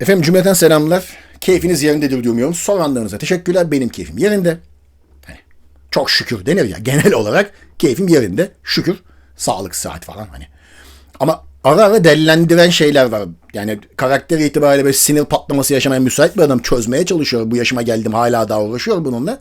Efendim cümleten selamlar. Keyfiniz yerindedir duymuyorum. Soranlarınıza teşekkürler. Benim keyfim yerinde. Hani çok şükür denir ya. Genel olarak keyfim yerinde. Şükür. Sağlık, saat falan hani. Ama ara ara dellendiren şeyler var. Yani karakter itibariyle böyle sinir patlaması yaşamaya müsait bir adam çözmeye çalışıyor. Bu yaşıma geldim hala daha uğraşıyor bununla.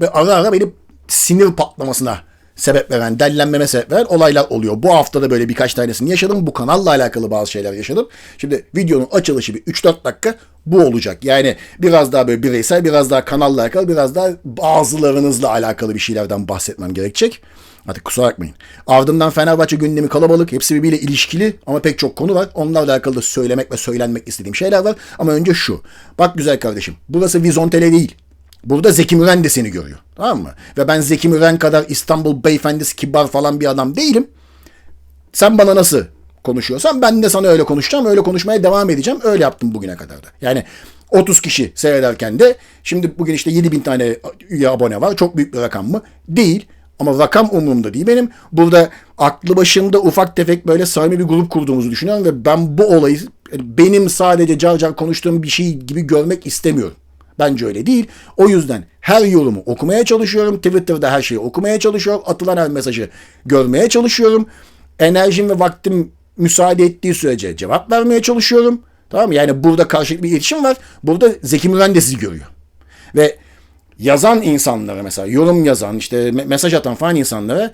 Ve ara ara beni sinir patlamasına sebep veren, dellenmeme sebep veren olaylar oluyor. Bu hafta da böyle birkaç tanesini yaşadım. Bu kanalla alakalı bazı şeyler yaşadım. Şimdi videonun açılışı bir 3-4 dakika bu olacak. Yani biraz daha böyle bireysel, biraz daha kanalla alakalı, biraz daha bazılarınızla alakalı bir şeylerden bahsetmem gerekecek. Hadi kusura bakmayın. Ardından Fenerbahçe gündemi kalabalık. Hepsi birbiriyle ilişkili ama pek çok konu var. Onlarla alakalı da söylemek ve söylenmek istediğim şeyler var. Ama önce şu. Bak güzel kardeşim. Burası Vizontele değil. Burada Zeki Müren de seni görüyor. Tamam mı? Ve ben Zeki Müren kadar İstanbul beyefendisi kibar falan bir adam değilim. Sen bana nasıl konuşuyorsan ben de sana öyle konuşacağım. Öyle konuşmaya devam edeceğim. Öyle yaptım bugüne kadar da. Yani 30 kişi seyrederken de şimdi bugün işte 7 bin tane üye abone var. Çok büyük bir rakam mı? Değil. Ama rakam umurumda değil benim. Burada aklı başında ufak tefek böyle samimi bir grup kurduğumuzu düşünüyorum ve ben bu olayı benim sadece car car konuştuğum bir şey gibi görmek istemiyorum. Bence öyle değil. O yüzden her yorumu okumaya çalışıyorum. Twitter'da her şeyi okumaya çalışıyorum. Atılan her mesajı görmeye çalışıyorum. Enerjim ve vaktim müsaade ettiği sürece cevap vermeye çalışıyorum. Tamam mı? Yani burada karşılıklı bir iletişim var. Burada Zeki Müren de sizi görüyor. Ve yazan insanlara mesela yorum yazan işte mesaj atan falan insanlara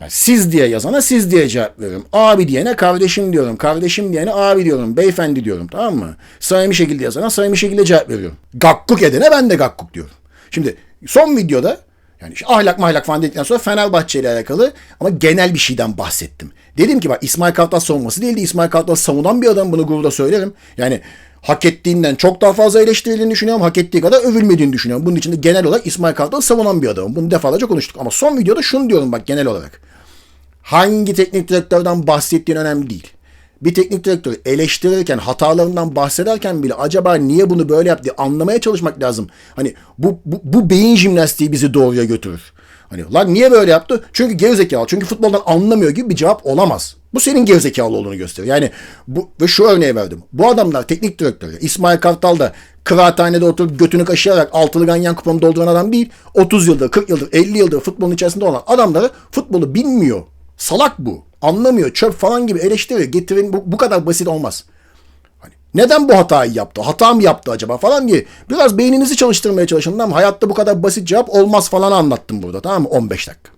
yani siz diye yazana siz diye cevap veriyorum. Abi diyene kardeşim diyorum. Kardeşim diyene abi diyorum. Beyefendi diyorum tamam mı? Samimi şekilde yazana samimi şekilde cevap veriyorum. Gakkuk edene ben de gakkuk diyorum. Şimdi son videoda yani işte ahlak mahlak falan dedikten sonra Fenerbahçe ile alakalı ama genel bir şeyden bahsettim. Dedim ki bak İsmail Kartal savunması değildi. İsmail Kartal savunan bir adam bunu gururda söylerim. Yani hak ettiğinden çok daha fazla eleştirildiğini düşünüyorum. Hak ettiği kadar övülmediğini düşünüyorum. Bunun için de genel olarak İsmail Kartal savunan bir adamım. Bunu defalarca konuştuk. Ama son videoda şunu diyorum bak genel olarak. Hangi teknik direktörden bahsettiğin önemli değil. Bir teknik direktörü eleştirirken, hatalarından bahsederken bile acaba niye bunu böyle yaptı anlamaya çalışmak lazım. Hani bu, bu, bu beyin jimnastiği bizi doğruya götürür. Hani lan niye böyle yaptı? Çünkü gerizekalı. Çünkü futboldan anlamıyor gibi bir cevap olamaz. Bu senin gerizekalı olduğunu gösteriyor. Yani bu ve şu örneği verdim. Bu adamlar teknik direktörü. İsmail Kartal da kıraathanede oturup götünü kaşıyarak altılı ganyan kuponu dolduran adam değil. 30 yıldır, 40 yıldır, 50 yıldır futbolun içerisinde olan adamları futbolu bilmiyor. Salak bu. Anlamıyor. Çöp falan gibi eleştiri getirin. Bu, bu kadar basit olmaz. Hani neden bu hatayı yaptı? Hata mı yaptı acaba falan diye. Biraz beyninizi çalıştırmaya çalışın ama hayatta bu kadar basit cevap olmaz falan anlattım burada. Tamam mı? 15 dakika.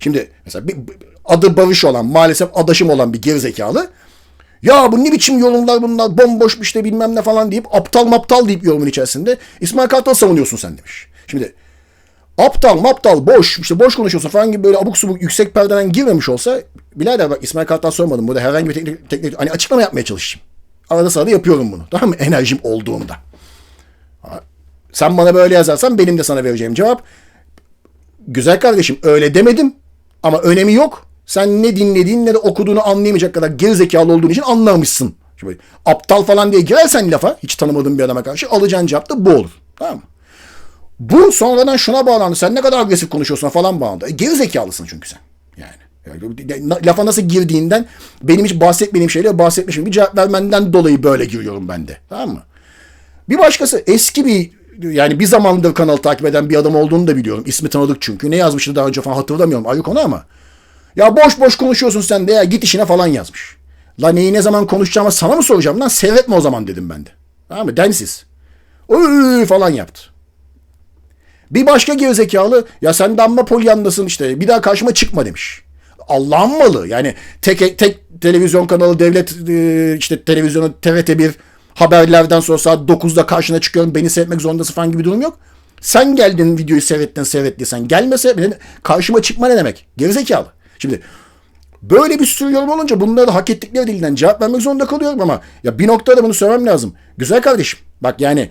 Şimdi mesela bir, adı Barış olan maalesef adaşım olan bir gerizekalı ya bu ne biçim yorumlar bunlar bomboş işte bilmem ne falan deyip aptal maptal deyip yorumun içerisinde İsmail Kartal savunuyorsun sen demiş. Şimdi aptal maptal boş işte boş konuşuyorsun falan gibi böyle abuk subuk yüksek perdeden girmemiş olsa birader bak İsmail Kartal sormadım burada herhangi bir teknik, teknik hani açıklama yapmaya çalışayım. Arada sırada yapıyorum bunu tamam mı enerjim olduğunda. Sen bana böyle yazarsan benim de sana vereceğim cevap güzel kardeşim öyle demedim ama önemi yok. Sen ne dinlediğin ne de okuduğunu anlayamayacak kadar gerizekalı olduğun için anlamışsın. Şimdi aptal falan diye girersen lafa hiç tanımadığın bir adama karşı alacağın cevap da bu olur. Tamam mı? Bu sonradan şuna bağlandı. Sen ne kadar agresif konuşuyorsun falan bağlandı. E, geri çünkü sen. Yani. yani. Lafa nasıl girdiğinden benim hiç bahsetmediğim şeyle bahsetmişim bir cevap vermenden dolayı böyle giriyorum ben de. Tamam mı? Bir başkası eski bir yani bir zamandır kanalı takip eden bir adam olduğunu da biliyorum. İsmi tanıdık çünkü. Ne yazmıştı daha önce falan hatırlamıyorum. Ayık onu ama. Ya boş boş konuşuyorsun sen de ya git işine falan yazmış. La neyi ne zaman konuşacağımı sana mı soracağım lan seyretme o zaman dedim ben de. Tamam mı? Densiz. Oy falan yaptı. Bir başka gerizekalı ya sen damla polyandasın işte bir daha karşıma çıkma demiş. Allah'ın malı yani tek, tek televizyon kanalı devlet e, işte televizyonu TRT1 haberlerden sonra saat 9'da karşına çıkıyorum beni seyretmek zorundasın falan gibi bir durum yok. Sen geldin videoyu seyrettin seyrettiysen gelmese karşıma çıkma ne demek? Gerizekalı. Şimdi böyle bir sürü yorum olunca bunları da hak ettikleri dilinden cevap vermek zorunda kalıyorum ama ya bir noktada bunu söylemem lazım. Güzel kardeşim bak yani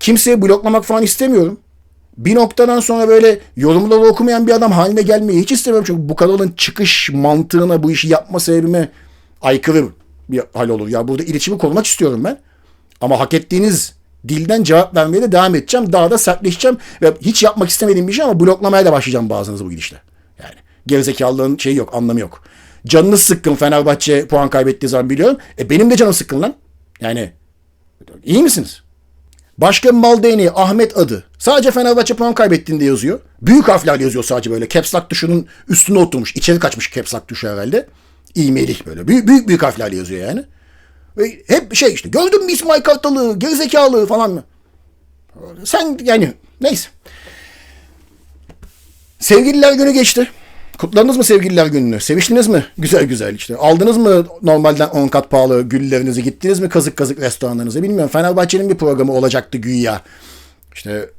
kimseyi bloklamak falan istemiyorum. Bir noktadan sonra böyle yorumları okumayan bir adam haline gelmeyi hiç istemiyorum. Çünkü bu kanalın çıkış mantığına bu işi yapma sebebime aykırı bir hal olur. Ya burada iletişimi korumak istiyorum ben. Ama hak ettiğiniz dilden cevap vermeye de devam edeceğim. Daha da sertleşeceğim ve hiç yapmak istemediğim bir şey ama bloklamaya da başlayacağım bazınızı bu gidişle. Yani gerizekalılığın şeyi yok, anlamı yok. Canınız sıkkın Fenerbahçe puan kaybettiği zaman biliyorum. E benim de canım sıkkın lan. Yani İyi misiniz? Başka mal değneği Ahmet adı. Sadece Fenerbahçe puan kaybettiğinde yazıyor. Büyük harflerle yazıyor sadece böyle. Caps lock tuşunun üstüne oturmuş. İçeri kaçmış caps lock tuşu herhalde. İğmelik böyle. Büyük büyük, büyük harflerle yazıyor yani. Ve hep şey işte gördün mü İsmail Kartal'ı gerizekalı falan mı? Sen yani neyse. Sevgililer günü geçti. Kutladınız mı sevgililer gününü? Seviştiniz mi? Güzel güzel işte. Aldınız mı normalden 10 kat pahalı güllerinizi? Gittiniz mi kazık kazık restoranlarınıza? Bilmiyorum. Fenerbahçe'nin bir programı olacaktı güya. İşte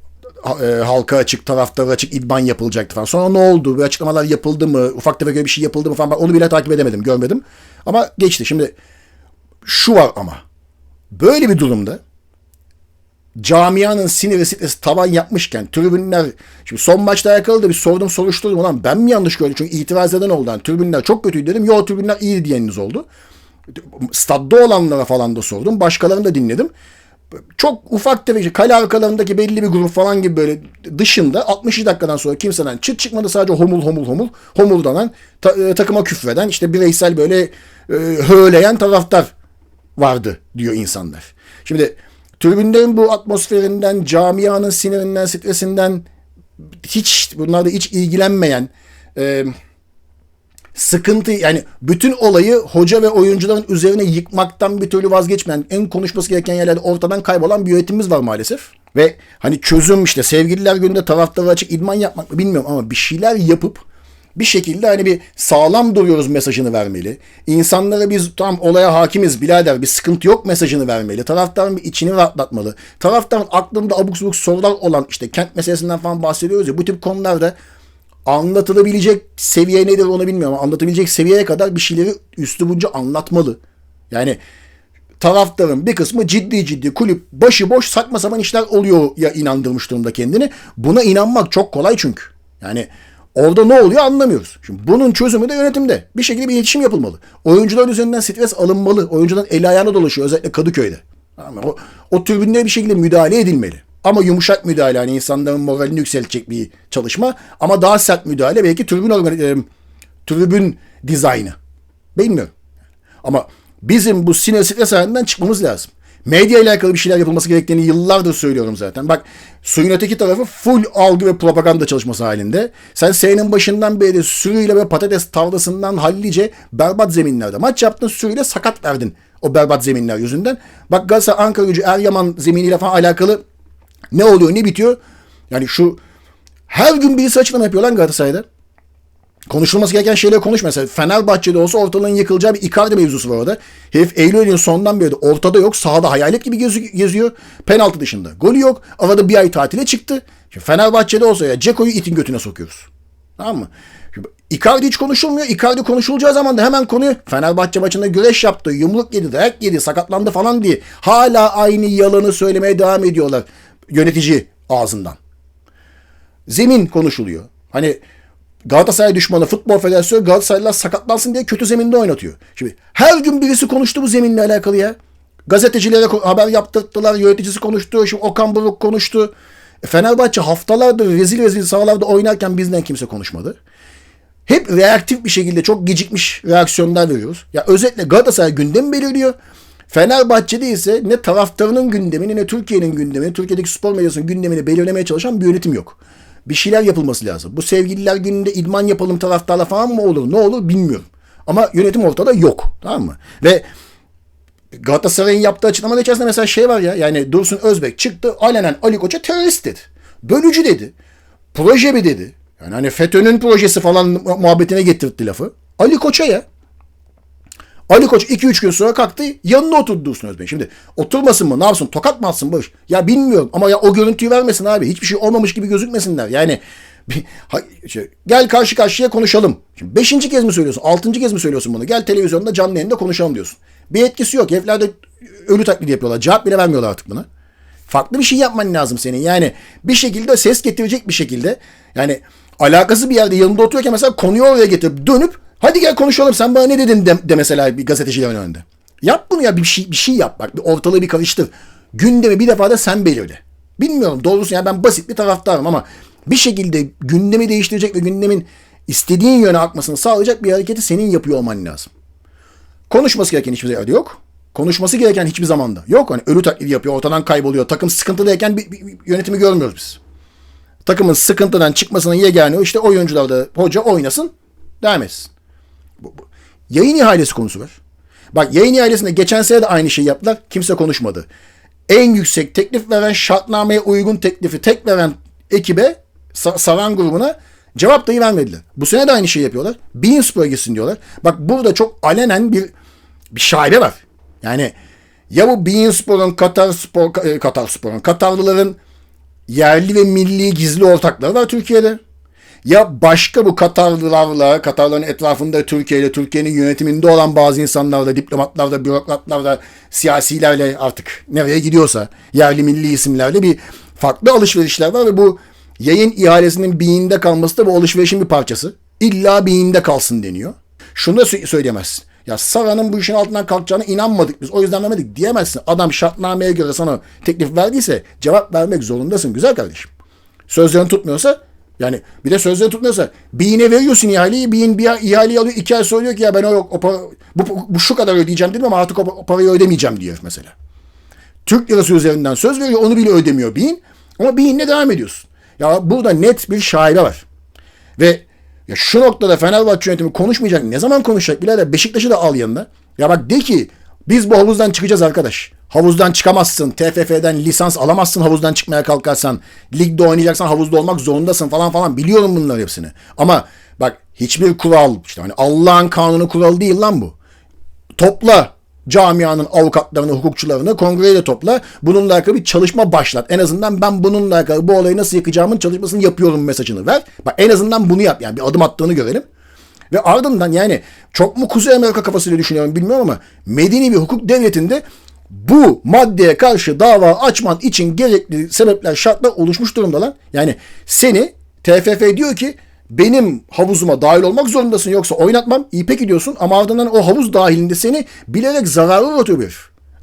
e, halka açık, taraftara açık idman yapılacaktı falan. Sonra ne oldu? Bir açıklamalar yapıldı mı? Ufak tefek bir şey yapıldı mı falan. Ben onu bile takip edemedim, görmedim. Ama geçti. Şimdi şu var ama. Böyle bir durumda camianın siniri stresi tavan yapmışken tribünler şimdi son maçla alakalı da bir sordum soruşturdum ulan ben mi yanlış gördüm çünkü itiraz eden oldu. Yani, tribünler çok kötüydü dedim. Yo tribünler iyi diyeniniz oldu. Stadda olanlara falan da sordum. Başkalarını da dinledim. Çok ufak tefek kale arkalarındaki belli bir grup falan gibi böyle dışında 60 dakikadan sonra kimseden çıt çıkmadı sadece homul homul homul homuldanan ta, e, takıma küfreden işte bireysel böyle e, höleyen taraftar vardı diyor insanlar. Şimdi tribünlerin bu atmosferinden, camianın sinirinden, stresinden hiç bunlarda hiç ilgilenmeyen e, sıkıntı yani bütün olayı hoca ve oyuncuların üzerine yıkmaktan bir türlü vazgeçmeyen en konuşması gereken yerlerde ortadan kaybolan bir yönetimimiz var maalesef. Ve hani çözüm işte sevgililer gününde taraftarı açık idman yapmak mı bilmiyorum ama bir şeyler yapıp bir şekilde hani bir sağlam duruyoruz mesajını vermeli. İnsanlara biz tam olaya hakimiz birader bir sıkıntı yok mesajını vermeli. Taraftarın bir içini rahatlatmalı. Taraftarın aklında abuk subuk sorular olan işte kent meselesinden falan bahsediyoruz ya bu tip konularda anlatılabilecek seviye nedir onu bilmiyorum ama anlatabilecek seviyeye kadar bir şeyleri üslubunca anlatmalı. Yani taraftarın bir kısmı ciddi ciddi kulüp başıboş saçma sapan işler oluyor ya inandırmış durumda kendini. Buna inanmak çok kolay çünkü. Yani Orada ne oluyor anlamıyoruz. Şimdi bunun çözümü de yönetimde. Bir şekilde bir iletişim yapılmalı. Oyuncular üzerinden stres alınmalı. Oyuncuların eli ayağına dolaşıyor özellikle Kadıköy'de. O, o tribünlere bir şekilde müdahale edilmeli. Ama yumuşak müdahale hani insanların moralini yükseltecek bir çalışma. Ama daha sert müdahale belki tribün, e, tribün dizaynı. Bilmiyorum. Ama bizim bu sinir stres halinden çıkmamız lazım. Medya ile alakalı bir şeyler yapılması gerektiğini yıllardır söylüyorum zaten. Bak suyun öteki tarafı full algı ve propaganda çalışması halinde. Sen senenin başından beri sürüyle ve patates tavlasından hallice berbat zeminlerde. Maç yaptın sürüyle sakat verdin o berbat zeminler yüzünden. Bak Galatasaray Ankara gücü Eryaman zeminiyle falan alakalı ne oluyor ne bitiyor? Yani şu her gün birisi açıklama yapıyor lan Galatasaray'da. Konuşulması gereken şeyler konuş mesela. Fenerbahçe'de olsa ortalığın yıkılacağı bir Icardi mevzusu var orada. Herif Eylül sonundan beri ortada yok. Sahada hayalet gibi geziyor. Penaltı dışında. Golü yok. Arada bir ay tatile çıktı. Şimdi Fenerbahçe'de olsa ya Ceko'yu itin götüne sokuyoruz. Tamam mı? Şimdi Icardi hiç konuşulmuyor. Icardi konuşulacağı zaman da hemen konuyu Fenerbahçe maçında güreş yaptı, yumruk yedi, dayak yedi, sakatlandı falan diye hala aynı yalanı söylemeye devam ediyorlar yönetici ağzından. Zemin konuşuluyor. Hani Galatasaray düşmanı Futbol Federasyonu Galatasaraylılar sakatlansın diye kötü zeminde oynatıyor. Şimdi her gün birisi konuştu bu zeminle alakalı ya. Gazetecilere haber yaptırttılar, yöneticisi konuştu, şimdi Okan Buruk konuştu. E Fenerbahçe haftalardır rezil rezil sahalarda oynarken bizden kimse konuşmadı. Hep reaktif bir şekilde çok gecikmiş reaksiyonlar veriyoruz. Ya özetle Galatasaray gündemi belirliyor. Fenerbahçe'de ise ne taraftarının gündemini ne Türkiye'nin gündemini, Türkiye'deki spor medyasının gündemini belirlemeye çalışan bir yönetim yok bir şeyler yapılması lazım. Bu sevgililer gününde idman yapalım taraftarla falan mı olur? Ne olur bilmiyorum. Ama yönetim ortada yok. Tamam mı? Ve Galatasaray'ın yaptığı açıklamada içerisinde mesela şey var ya yani Dursun Özbek çıktı alenen Ali Koç'a terörist dedi. Bölücü dedi. Proje mi dedi. Yani hani FETÖ'nün projesi falan muhabbetine getirdi lafı. Ali Koç'a ya. Ali Koç 2-3 gün sonra kalktı yanına oturdu Dursun Özbek. Şimdi oturmasın mı ne yapsın tokat mı atsın Barış? Ya bilmiyorum ama ya o görüntüyü vermesin abi. Hiçbir şey olmamış gibi gözükmesinler. Yani ha, şey, gel karşı karşıya konuşalım. Şimdi beşinci kez mi söylüyorsun? Altıncı kez mi söylüyorsun bunu? Gel televizyonda canlı yayında konuşalım diyorsun. Bir etkisi yok. Herifler de ölü taklidi yapıyorlar. Cevap bile vermiyorlar artık buna. Farklı bir şey yapman lazım senin. Yani bir şekilde ses getirecek bir şekilde. Yani alakası bir yerde yanında oturuyorken mesela konuyu oraya getirip dönüp Hadi gel konuşalım sen bana ne dedin de, de mesela bir gazetecilerin önünde. Yap bunu ya bir şey, bir şey yap bak bir ortalığı bir karıştır. Gündemi bir defa da sen belirle. Bilmiyorum doğrusu yani ben basit bir taraftarım ama bir şekilde gündemi değiştirecek ve gündemin istediğin yöne akmasını sağlayacak bir hareketi senin yapıyor olman lazım. Konuşması gereken hiçbir yerde yok. konuşması gereken hiçbir zamanda. Yok hani ölü taklidi yapıyor, ortadan kayboluyor. Takım sıkıntıdayken bir, bir, bir yönetimi görmüyoruz biz. Takımın sıkıntıdan çıkmasının yegane işte oyuncular da hoca oynasın, devam etsin. Yayın ihalesi konusu var. Bak yayın ihalesinde geçen sene de aynı şeyi yaptılar. Kimse konuşmadı. En yüksek teklif veren şartnameye uygun teklifi tek veren ekibe Saran grubuna cevap dahi vermediler. Bu sene de aynı şeyi yapıyorlar. Beanspur'a gitsin diyorlar. Bak burada çok alenen bir bir şaibe var. Yani ya bu Beanspor'un Katar Spor e, Katar Spor'un Katarlıların yerli ve milli gizli ortakları var Türkiye'de. Ya başka bu Katarlılarla, Katarların etrafında Türkiye ile Türkiye'nin yönetiminde olan bazı insanlarla, diplomatlarla, bürokratlarla, siyasilerle artık nereye gidiyorsa yerli milli isimlerle bir farklı alışverişler var ve bu yayın ihalesinin beyinde kalması da bu alışverişin bir parçası. İlla beyinde kalsın deniyor. Şunu da söyleyemezsin. Ya Sara'nın bu işin altından kalkacağına inanmadık biz. O yüzden vermedik diyemezsin. Adam şartnameye göre sana teklif verdiyse cevap vermek zorundasın güzel kardeşim. Sözlerini tutmuyorsa yani bir de sözlerini tutmuyorsa beyine veriyorsun ihaleyi. Beyin bir ihaleyi alıyor. iki ay söylüyor ki ya ben o, o bu, bu şu kadar ödeyeceğim dedim ama artık o, o parayı ödemeyeceğim diyor mesela. Türk lirası üzerinden söz veriyor. Onu bile ödemiyor beyin. Ama beyinle devam ediyorsun. Ya burada net bir şaibe var. Ve ya şu noktada Fenerbahçe yönetimi konuşmayacak. Ne zaman konuşacak birader? Beşiktaş'ı da al yanına. Ya bak de ki biz bu havuzdan çıkacağız arkadaş. Havuzdan çıkamazsın. TFF'den lisans alamazsın havuzdan çıkmaya kalkarsan. Ligde oynayacaksan havuzda olmak zorundasın falan falan. Biliyorum bunları hepsini. Ama bak hiçbir kural işte hani Allah'ın kanunu kuralı değil lan bu. Topla camianın avukatlarını, hukukçularını kongreyle topla. Bununla alakalı bir çalışma başlat. En azından ben bununla alakalı bu olayı nasıl yıkacağımın çalışmasını yapıyorum mesajını ver. Bak en azından bunu yap. Yani bir adım attığını görelim. Ve ardından yani çok mu Kuzey Amerika kafasıyla düşünüyorum bilmiyorum ama medeni bir hukuk devletinde bu maddeye karşı dava açman için gerekli sebepler, şartlar oluşmuş durumda lan. Yani seni TFF diyor ki benim havuzuma dahil olmak zorundasın yoksa oynatmam. İyi peki diyorsun ama ardından o havuz dahilinde seni bilerek zararı uğratıyor bir.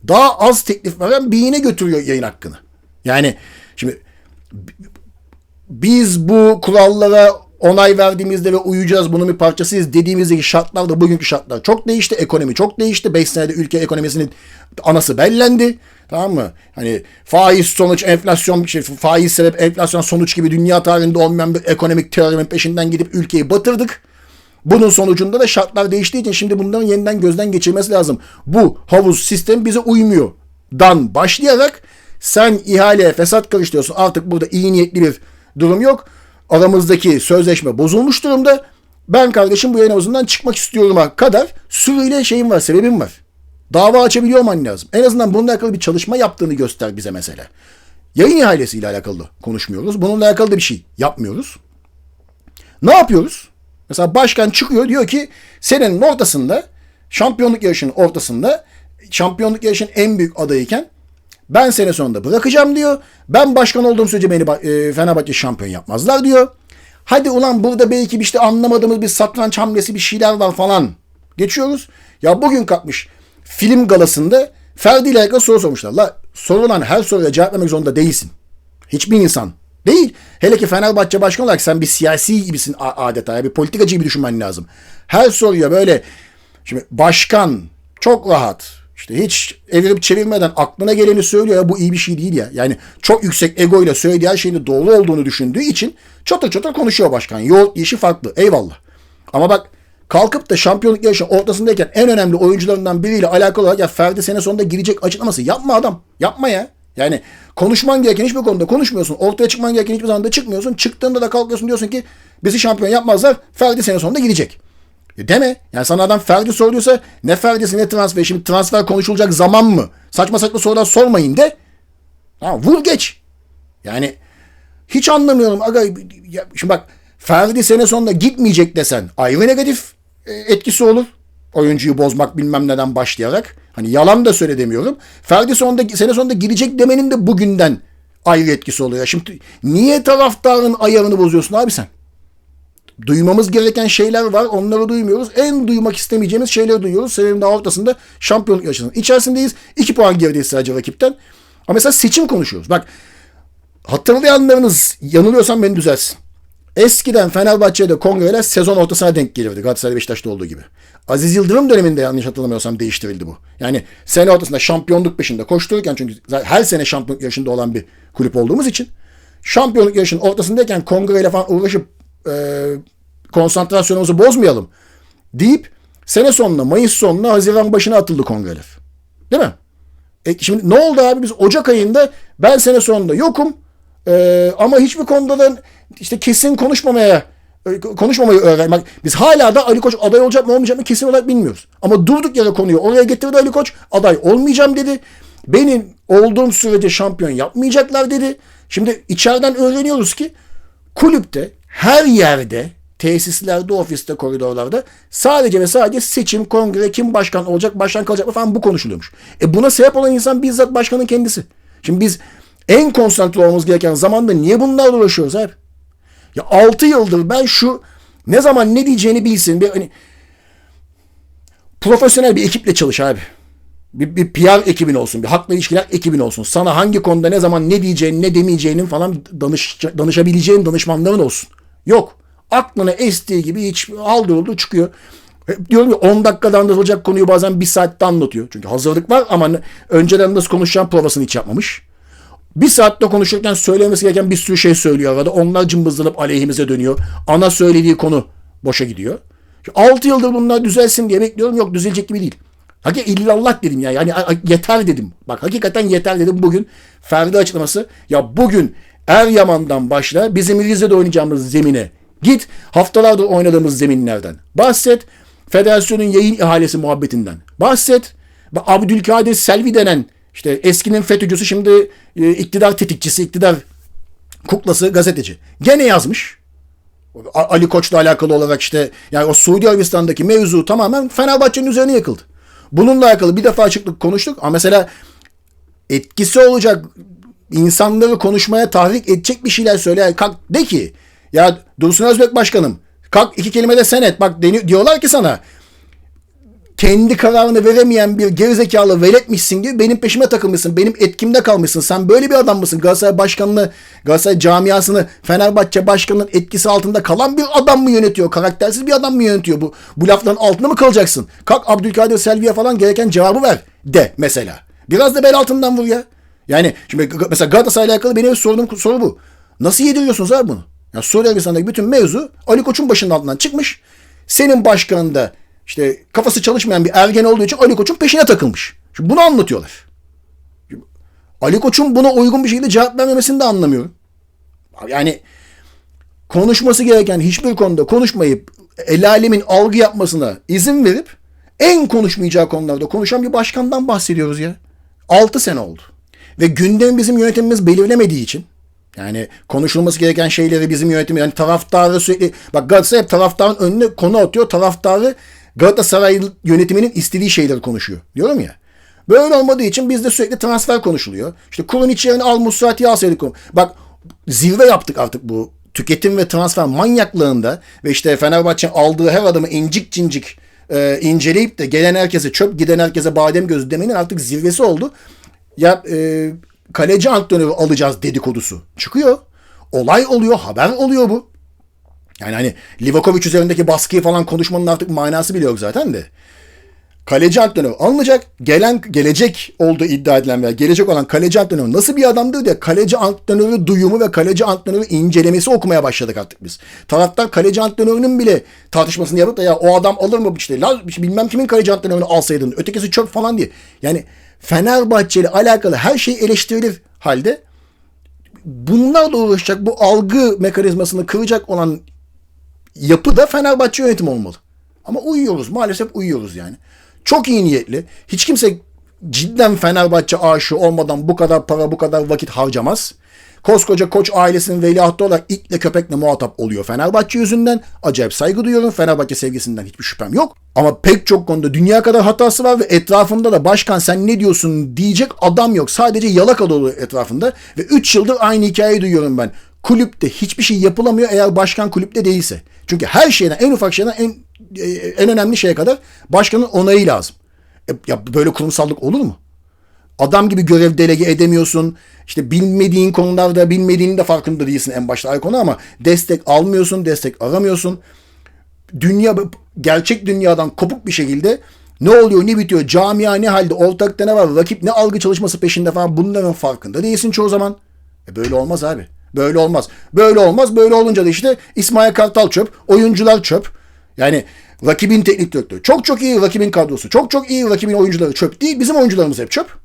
Daha az teklif veren birine götürüyor yayın hakkını. Yani şimdi biz bu kurallara onay verdiğimizde ve uyuyacağız bunun bir parçasıyız dediğimizdeki şartlar da bugünkü şartlar çok değişti. Ekonomi çok değişti. 5 senede ülke ekonomisinin anası bellendi. Tamam mı? Hani faiz sonuç enflasyon şey, faiz sebep enflasyon sonuç gibi dünya tarihinde olmayan bir ekonomik teorimin peşinden gidip ülkeyi batırdık. Bunun sonucunda da şartlar değiştiği için şimdi bunların yeniden gözden geçirmesi lazım. Bu havuz sistem bize uymuyor. Dan başlayarak sen ihaleye fesat karıştırıyorsun. Artık burada iyi niyetli bir durum yok. Aramızdaki sözleşme bozulmuş durumda. Ben kardeşim bu yayın havuzundan çıkmak istiyorum'a kadar sürüyle şeyim var, sebebim var. Dava açabiliyor olman lazım. En azından bununla alakalı bir çalışma yaptığını göster bize mesela. Yayın ihalesiyle alakalı konuşmuyoruz. Bununla alakalı da bir şey yapmıyoruz. Ne yapıyoruz? Mesela başkan çıkıyor diyor ki senenin ortasında şampiyonluk yarışının ortasında şampiyonluk yarışının en büyük adayıken ben sene sonunda bırakacağım diyor. Ben başkan olduğum sürece beni e, Fenerbahçe şampiyon yapmazlar diyor. Hadi ulan burada belki bir işte anlamadığımız bir satranç hamlesi bir şeyler var falan. Geçiyoruz. Ya bugün kalkmış film galasında Ferdi ile alakalı soru sormuşlar. La sorulan her soruya cevap vermek zorunda değilsin. Hiçbir insan değil. Hele ki Fenerbahçe başkanı olarak sen bir siyasi gibisin adeta. Bir politikacı gibi düşünmen lazım. Her soruya böyle şimdi başkan çok rahat işte hiç evirip çevirmeden aklına geleni söylüyor ya bu iyi bir şey değil ya. Yani çok yüksek egoyla söylediği şeyin doğru olduğunu düşündüğü için çatır çatır konuşuyor başkan. Yoğurt işi farklı. Eyvallah. Ama bak kalkıp da şampiyonluk yarışı ortasındayken en önemli oyuncularından biriyle alakalı olarak ya Ferdi sene sonunda girecek açıklaması yapma adam. Yapma ya. Yani konuşman gereken hiçbir konuda konuşmuyorsun. Ortaya çıkman gereken hiçbir zamanda çıkmıyorsun. Çıktığında da kalkıyorsun diyorsun ki bizi şampiyon yapmazlar. Ferdi sene sonunda gidecek. E deme. Yani sana adam Ferdi soruyorsa ne Ferdi'si ne transfer. Şimdi transfer konuşulacak zaman mı? Saçma saçma sorular sormayın de. Ha, vur geç. Yani hiç anlamıyorum. Aga, ya, şimdi bak Ferdi sene sonunda gitmeyecek desen ayrı negatif e, etkisi olur. Oyuncuyu bozmak bilmem neden başlayarak. Hani yalan da söyle demiyorum. Ferdi sonunda, sene sonunda gidecek demenin de bugünden ayrı etkisi oluyor. Şimdi niye taraftarın ayarını bozuyorsun abi sen? Duymamız gereken şeyler var. Onları duymuyoruz. En duymak istemeyeceğimiz şeyleri duyuyoruz. Senenin daha ortasında şampiyonluk yarışının içerisindeyiz. 2 puan gerideyiz sadece rakipten. Ama mesela seçim konuşuyoruz. Bak hatırlayanlarınız yanılıyorsam beni düzelsin. Eskiden Fenerbahçe'de kongreler sezon ortasına denk gelirdi. Galatasaray Beşiktaş'ta olduğu gibi. Aziz Yıldırım döneminde yanlış hatırlamıyorsam değiştirildi bu. Yani sene ortasında şampiyonluk peşinde koştururken çünkü her sene şampiyonluk yarışında olan bir kulüp olduğumuz için şampiyonluk yarışının ortasındayken kongreyle falan uğraşıp e, konsantrasyonumuzu bozmayalım deyip sene sonuna, Mayıs sonuna, Haziran başına atıldı kongreler. Değil mi? E şimdi ne oldu abi biz Ocak ayında ben sene sonunda yokum e, ama hiçbir konuda da işte kesin konuşmamaya e, konuşmamayı öğrenmek. Biz hala da Ali Koç aday olacak mı olmayacak mı kesin olarak bilmiyoruz. Ama durduk yere konuyu oraya getirdi Ali Koç. Aday olmayacağım dedi. Benim olduğum sürece şampiyon yapmayacaklar dedi. Şimdi içeriden öğreniyoruz ki kulüpte her yerde tesislerde, ofiste, koridorlarda sadece ve sadece seçim, kongre, kim başkan olacak, başkan kalacak mı falan bu konuşuluyormuş. E buna sebep olan insan bizzat başkanın kendisi. Şimdi biz en konsantre olmamız gereken zamanda niye bunlarla uğraşıyoruz abi? Ya 6 yıldır ben şu ne zaman ne diyeceğini bilsin. Bir, hani, profesyonel bir ekiple çalış abi. Bir, bir PR ekibin olsun, bir haklı ilişkiler ekibin olsun. Sana hangi konuda ne zaman ne diyeceğini, ne demeyeceğinin falan danış, danışabileceğin danışmanların olsun. Yok. Aklına estiği gibi hiç aldı oldu çıkıyor. Hep diyorum ya 10 dakikada anlatılacak konuyu bazen bir saatte anlatıyor. Çünkü hazırlık var ama önceden nasıl konuşacağım provasını hiç yapmamış. Bir saatte konuşurken söylemesi gereken bir sürü şey söylüyor arada. Onlar cımbızlanıp aleyhimize dönüyor. Ana söylediği konu boşa gidiyor. 6 yıldır bunlar düzelsin diye bekliyorum. Yok düzelecek gibi değil. Hakikaten illallah dedim ya. Yani yeter dedim. Bak hakikaten yeter dedim bugün. Ferdi açıklaması. Ya bugün Eryaman'dan başla bizim Rize'de oynayacağımız zemine git. Haftalardır oynadığımız zeminlerden. Bahset. Federasyonun yayın ihalesi muhabbetinden. Bahset. Abdülkadir Selvi denen işte eskinin FETÖ'cüsü şimdi e, iktidar tetikçisi, iktidar kuklası gazeteci. Gene yazmış. Ali Koç'la alakalı olarak işte yani o Suudi Arabistan'daki mevzu tamamen Fenerbahçe'nin üzerine yakıldı. Bununla alakalı bir defa çıktık konuştuk ama mesela etkisi olacak insanları konuşmaya tahrik edecek bir şeyler söyle. Kalk de ki ya Dursun Özbek Başkanım kalk iki kelime de sen et. Bak deniyor, diyorlar ki sana kendi kararını veremeyen bir gerizekalı veletmişsin gibi benim peşime takılmışsın. Benim etkimde kalmışsın. Sen böyle bir adam mısın? Galatasaray başkanını, Galatasaray camiasını Fenerbahçe başkanının etkisi altında kalan bir adam mı yönetiyor? Karaktersiz bir adam mı yönetiyor? Bu, bu lafların altında mı kalacaksın? Kalk Abdülkadir Selvi'ye falan gereken cevabı ver de mesela. Biraz da bel altından vur ya. Yani şimdi mesela Galatasaray'la alakalı benim sorduğum soru bu. Nasıl yediriyorsunuz abi bunu? Ya Suudi Arabistan'daki bütün mevzu Ali Koç'un başının altından çıkmış. Senin başkanın da işte kafası çalışmayan bir ergen olduğu için Ali Koç'un peşine takılmış. Şimdi bunu anlatıyorlar. Ali Koç'un buna uygun bir şekilde cevap vermemesini de anlamıyorum. Yani konuşması gereken hiçbir konuda konuşmayıp el alemin algı yapmasına izin verip en konuşmayacağı konularda konuşan bir başkandan bahsediyoruz ya. 6 sene oldu. Ve gündem bizim yönetimimiz belirlemediği için yani konuşulması gereken şeyleri bizim yönetim yani taraftarı sürekli bak Galatasaray hep taraftarın önüne konu atıyor. Taraftarı Galatasaray yönetiminin istediği şeyleri konuşuyor. Diyorum ya. Böyle olmadığı için bizde sürekli transfer konuşuluyor. İşte kurun içerini al Musrati'yi alsaydık. Bak zirve yaptık artık bu tüketim ve transfer manyaklığında ve işte Fenerbahçe aldığı her adamı incik cincik e, inceleyip de gelen herkese çöp giden herkese badem gözü demenin artık zirvesi oldu. Ya e, kaleci antrenörü alacağız dedikodusu çıkıyor. Olay oluyor, haber oluyor bu. Yani hani Livakovic üzerindeki baskıyı falan konuşmanın artık manası bile yok zaten de. Kaleci antrenör alınacak. Gelen gelecek olduğu iddia edilen veya gelecek olan kaleci antrenörü nasıl bir adamdı diye kaleci antrenörü duyumu ve kaleci antrenörü incelemesi okumaya başladık artık biz. Taraftar kaleci antrenörünün bile tartışmasını yapıp da ya o adam alır mı işte la, bilmem kimin kaleci antrenörünü alsaydın ötekisi çöp falan diye. Yani Fenerbahçe ile alakalı her şey eleştirilir halde bunlarla uğraşacak bu algı mekanizmasını kıracak olan yapı da Fenerbahçe yönetim olmalı. Ama uyuyoruz. Maalesef uyuyoruz yani. Çok iyi niyetli. Hiç kimse cidden Fenerbahçe aşığı olmadan bu kadar para bu kadar vakit harcamaz. Koskoca koç ailesinin veliahtı olarak itle köpekle muhatap oluyor Fenerbahçe yüzünden. Acayip saygı duyuyorum. Fenerbahçe sevgisinden hiçbir şüphem yok. Ama pek çok konuda dünya kadar hatası var ve etrafında da başkan sen ne diyorsun diyecek adam yok. Sadece yalaka dolu etrafında ve 3 yıldır aynı hikayeyi duyuyorum ben. Kulüpte hiçbir şey yapılamıyor eğer başkan kulüpte değilse. Çünkü her şeyden en ufak şeyden en e, en önemli şeye kadar başkanın onayı lazım. E, ya böyle kurumsallık olur mu? Adam gibi görev delege edemiyorsun. İşte bilmediğin konularda bilmediğinin de farkında değilsin en başta konu ama destek almıyorsun, destek aramıyorsun. Dünya gerçek dünyadan kopuk bir şekilde ne oluyor ne bitiyor camia ne halde ortakta ne var rakip ne algı çalışması peşinde falan bunların farkında değilsin çoğu zaman. E böyle olmaz abi. Böyle olmaz. Böyle olmaz. Böyle olunca da işte İsmail Kartal çöp. Oyuncular çöp. Yani rakibin teknik direktörü. Çok çok iyi rakibin kadrosu. Çok çok iyi rakibin oyuncuları çöp değil. Bizim oyuncularımız hep çöp.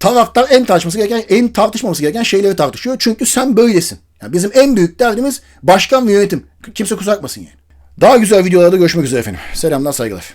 Taraftar en tartışması gereken, en tartışmaması gereken şeyleri tartışıyor. Çünkü sen böylesin. Yani bizim en büyük derdimiz başkan ve yönetim. Kimse kusura bakmasın yani. Daha güzel videolarda görüşmek üzere efendim. Selamlar, saygılar.